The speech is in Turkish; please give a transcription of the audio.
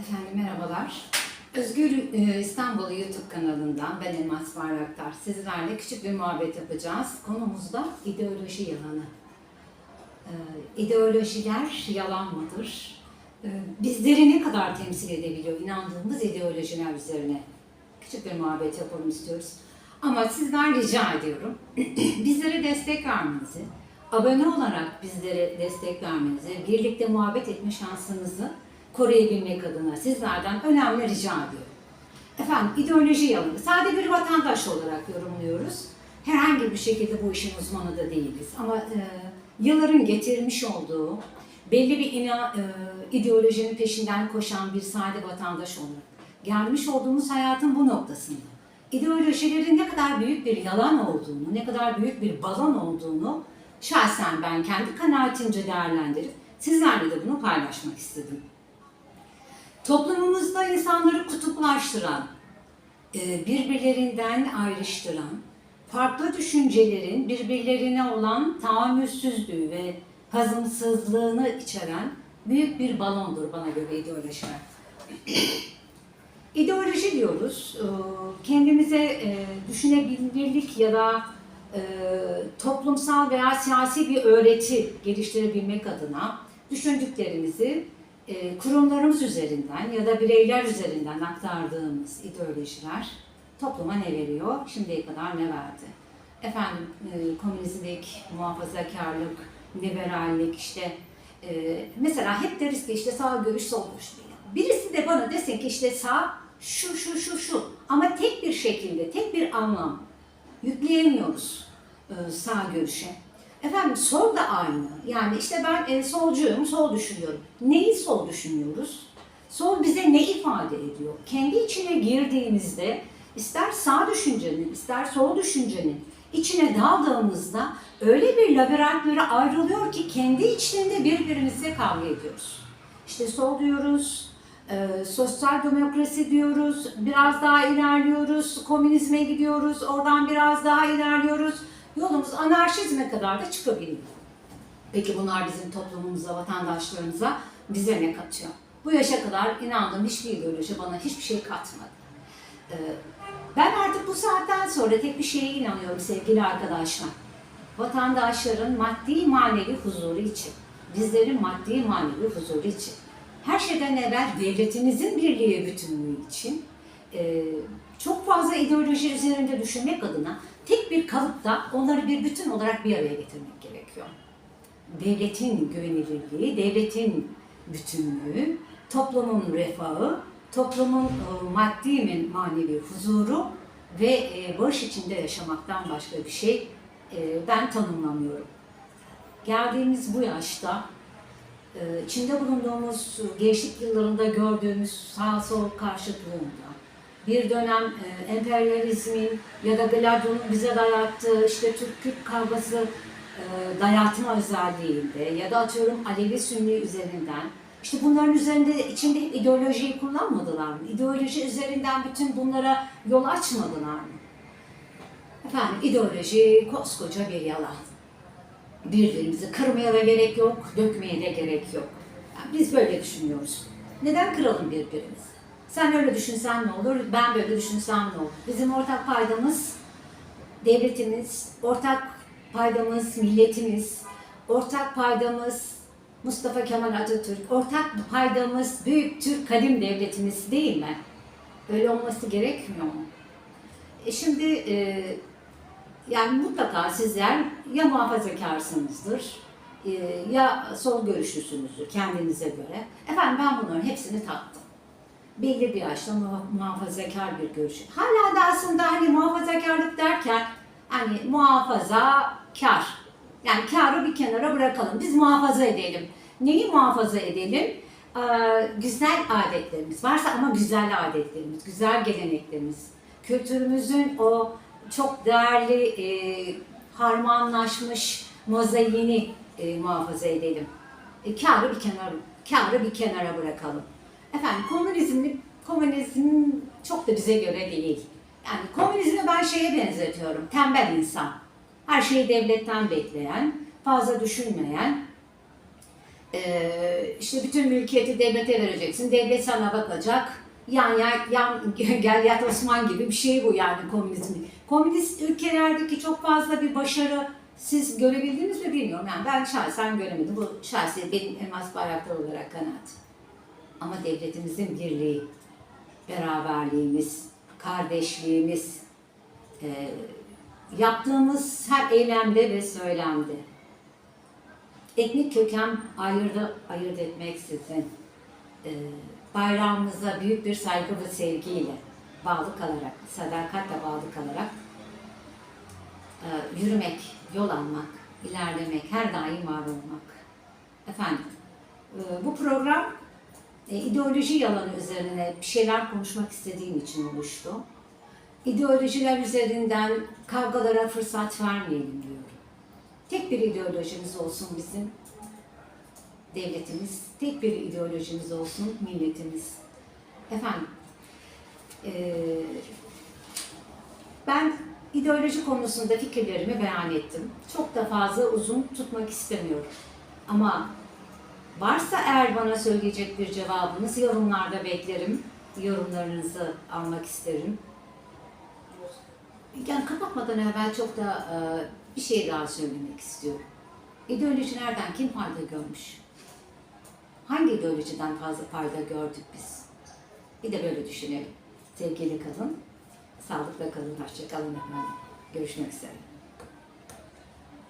Efendim merhabalar. Özgür e, İstanbul YouTube kanalından ben Elmas Bayraktar. Sizlerle küçük bir muhabbet yapacağız. Konumuz da ideoloji yalanı. E, ideolojiler yalan mıdır? E, bizleri ne kadar temsil edebiliyor inandığımız ideolojiler üzerine? Küçük bir muhabbet yapalım istiyoruz. Ama sizden rica ediyorum. bizlere destek vermenizi, abone olarak bizlere destek vermenizi, birlikte muhabbet etme şansınızı koruyabilmek adına sizlerden önemli rica ediyorum. Efendim ideoloji yalanı. Sade bir vatandaş olarak yorumluyoruz. Herhangi bir şekilde bu işin uzmanı da değiliz. Ama e, yılların getirmiş olduğu belli bir ina, e, ideolojinin peşinden koşan bir sade vatandaş olarak gelmiş olduğumuz hayatın bu noktasında ideolojilerin ne kadar büyük bir yalan olduğunu, ne kadar büyük bir balon olduğunu şahsen ben kendi kanaatimce değerlendirip sizlerle de bunu paylaşmak istedim. Toplumumuzda insanları kutuplaştıran, e, birbirlerinden ayrıştıran, farklı düşüncelerin birbirlerine olan tahammülsüzlüğü ve hazımsızlığını içeren büyük bir balondur bana göre ideolojiler. İdeoloji diyoruz, e, kendimize e, düşünebilirlik ya da toplumsal veya siyasi bir öğreti geliştirebilmek adına düşündüklerimizi e, kurumlarımız üzerinden ya da bireyler üzerinden aktardığımız ideolojiler topluma ne veriyor, şimdiye kadar ne verdi? Efendim e, komünizmlik, muhafazakarlık, liberallik işte e, mesela hep deriz ki işte sağ görüş sol görüş. Birisi de bana desin ki işte sağ şu şu şu şu ama tek bir şekilde tek bir anlam yükleyemiyoruz e, sağ görüşe. Efendim sol da aynı. Yani işte ben e, solcuyum, sol düşünüyorum. Neyi sol düşünüyoruz? Sol bize ne ifade ediyor? Kendi içine girdiğimizde ister sağ düşüncenin, ister sol düşüncenin içine daldığımızda öyle bir labirentlere ayrılıyor ki kendi içinde birbirimizle kavga ediyoruz. İşte sol diyoruz, e, sosyal demokrasi diyoruz, biraz daha ilerliyoruz, komünizme gidiyoruz, oradan biraz daha ilerliyoruz. Yolumuz anarşizme kadar da çıkabiliyor. Peki bunlar bizim toplumumuza, vatandaşlarımıza bize ne katıyor? Bu yaşa kadar inandığım hiçbir ideoloji bana hiçbir şey katmadı. Ee, ben artık bu saatten sonra tek bir şeye inanıyorum sevgili arkadaşlar. Vatandaşların maddi manevi huzuru için, bizlerin maddi manevi huzuru için, her şeyden evvel devletimizin birliği bütünlüğü için e, çok fazla ideoloji üzerinde düşünmek adına tek bir kalıpta onları bir bütün olarak bir araya getirmek gerekiyor. Devletin güvenilirliği, devletin bütünlüğü, toplumun refahı, toplumun e, maddi ve manevi huzuru ve e, barış içinde yaşamaktan başka bir şey e, ben tanımlamıyorum. Geldiğimiz bu yaşta e, içinde bulunduğumuz gençlik yıllarında gördüğümüz sağ sol karşıtlığında bir dönem e, emperyalizmin ya da Gladio'nun bize dayattığı işte Türk-Kürt kavgası e, dayatma özelliğinde ya da atıyorum Alevi Sünni üzerinden işte bunların üzerinde içinde ideolojiyi kullanmadılar mı? İdeoloji üzerinden bütün bunlara yol açmadılar mı? Efendim ideoloji koskoca bir yalan. Birbirimizi kırmaya da gerek yok, dökmeye de gerek yok. Yani biz böyle düşünüyoruz. Neden kıralım birbirimizi? Sen öyle düşünsen ne olur, ben böyle düşünsem ne olur? Bizim ortak paydamız devletimiz, ortak paydamız milletimiz, ortak paydamız Mustafa Kemal Atatürk, ortak paydamız büyük Türk kadim devletimiz değil mi? Öyle olması gerekmiyor mu? E şimdi e, yani mutlaka sizler ya muhafazakarsınızdır e, ya sol görüşlüsünüzdür kendinize göre. Efendim ben bunların hepsini tattım belli bir yaşta muha- muhafazakar bir görüş. Hala da aslında hani muhafazakarlık derken hani muhafazakar. Yani karı bir kenara bırakalım. Biz muhafaza edelim. Neyi muhafaza edelim? Ee, güzel adetlerimiz varsa ama güzel adetlerimiz, güzel geleneklerimiz. Kültürümüzün o çok değerli, e, harmanlaşmış mozaiğini e, muhafaza edelim. E, karı bir kenara, karı bir kenara bırakalım. Efendim komünizm, komünizm çok da bize göre değil. Yani komünizmi ben şeye benzetiyorum, tembel insan. Her şeyi devletten bekleyen, fazla düşünmeyen, Ee, işte bütün mülkiyeti devlete vereceksin. Devlet sana bakacak. Yan yan, yan gel yat Osman gibi bir şey bu yani komünizm. Komünist ülkelerdeki çok fazla bir başarı siz görebildiniz mi bilmiyorum. Yani ben şahsen göremedim. Bu şahsi benim elmas bayraktar olarak kanaat. Ama devletimizin birliği, beraberliğimiz, kardeşliğimiz, e, yaptığımız her eylemde ve söylemde etnik köken ayırdı, ayırt etmeksizin e, bayrağımıza büyük bir saygı ve sevgiyle bağlı kalarak, sadakatle bağlı kalarak e, yürümek, yol almak, ilerlemek, her daim var olmak. Efendim, e, bu program ideoloji yalanı üzerine bir şeyler konuşmak istediğim için oluştu. İdeolojiler üzerinden kavgalara fırsat vermeyelim diyorum. Tek bir ideolojimiz olsun bizim devletimiz, tek bir ideolojimiz olsun milletimiz. Efendim, eee, ben ideoloji konusunda fikirlerimi beyan ettim. Çok da fazla uzun tutmak istemiyorum. Ama varsa eğer bana söyleyecek bir cevabınız yorumlarda beklerim. Yorumlarınızı almak isterim. Yani kapatmadan evvel çok da e, bir şey daha söylemek istiyorum. İdeolojilerden kim fayda görmüş? Hangi ideolojiden fazla fayda gördük biz? Bir de böyle düşünelim. Sevgili kalın, sağlıkla kalın, hoşça kalın efendim. Görüşmek üzere.